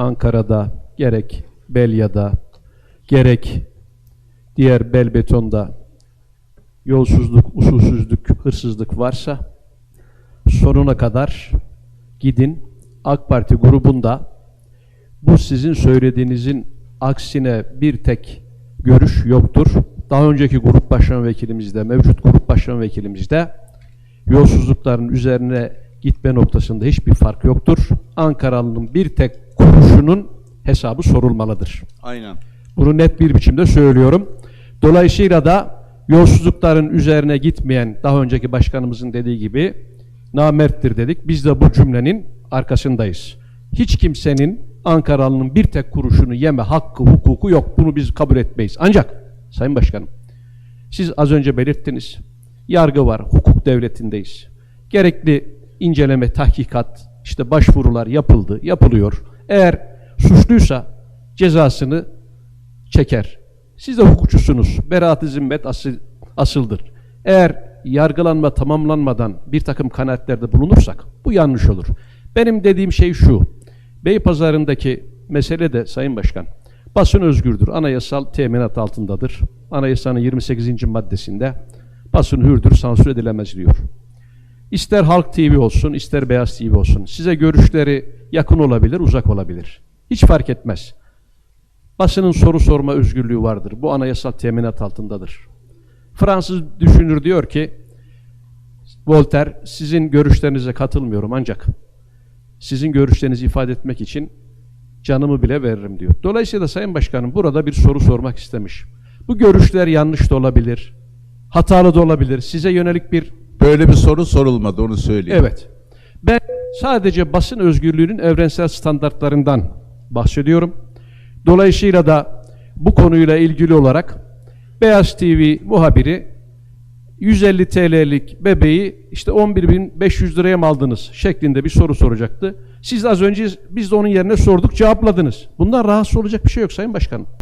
Ankara'da gerek Belya'da gerek diğer bel betonda yolsuzluk, usulsüzlük, hırsızlık varsa sonuna kadar gidin AK Parti grubunda bu sizin söylediğinizin aksine bir tek görüş yoktur. Daha önceki grup başkan vekilimizde, mevcut grup başkan vekilimizde yolsuzlukların üzerine gitme noktasında hiçbir fark yoktur. Ankaralı'nın bir tek kuruşunun hesabı sorulmalıdır. Aynen. Bunu net bir biçimde söylüyorum. Dolayısıyla da yolsuzlukların üzerine gitmeyen daha önceki başkanımızın dediği gibi namerttir dedik. Biz de bu cümlenin arkasındayız. Hiç kimsenin Ankaralı'nın bir tek kuruşunu yeme hakkı, hukuku yok. Bunu biz kabul etmeyiz. Ancak Sayın Başkanım, siz az önce belirttiniz. Yargı var, hukuk devletindeyiz. Gerekli inceleme, tahkikat, işte başvurular yapıldı, yapılıyor. Eğer suçluysa cezasını çeker. Siz de hukukçusunuz. Beraat-ı zimmet asıl, asıldır. Eğer yargılanma tamamlanmadan bir takım kanaatlerde bulunursak bu yanlış olur. Benim dediğim şey şu. Beypazarı'ndaki mesele de Sayın Başkan, basın özgürdür, anayasal teminat altındadır. Anayasanın 28. maddesinde basın hürdür, sansür edilemez diyor. İster Halk TV olsun, ister Beyaz TV olsun. Size görüşleri yakın olabilir, uzak olabilir. Hiç fark etmez. Basının soru sorma özgürlüğü vardır. Bu anayasal teminat altındadır. Fransız düşünür diyor ki, Voltaire, sizin görüşlerinize katılmıyorum ancak sizin görüşlerinizi ifade etmek için canımı bile veririm diyor. Dolayısıyla Sayın Başkanım burada bir soru sormak istemiş. Bu görüşler yanlış da olabilir, hatalı da olabilir. Size yönelik bir Böyle bir soru sorulmadı onu söyleyeyim. Evet. Ben sadece basın özgürlüğünün evrensel standartlarından bahsediyorum. Dolayısıyla da bu konuyla ilgili olarak Beyaz TV muhabiri 150 TL'lik bebeği işte 11.500 liraya mı aldınız şeklinde bir soru soracaktı. Siz az önce biz de onun yerine sorduk cevapladınız. Bundan rahatsız olacak bir şey yok Sayın Başkanım.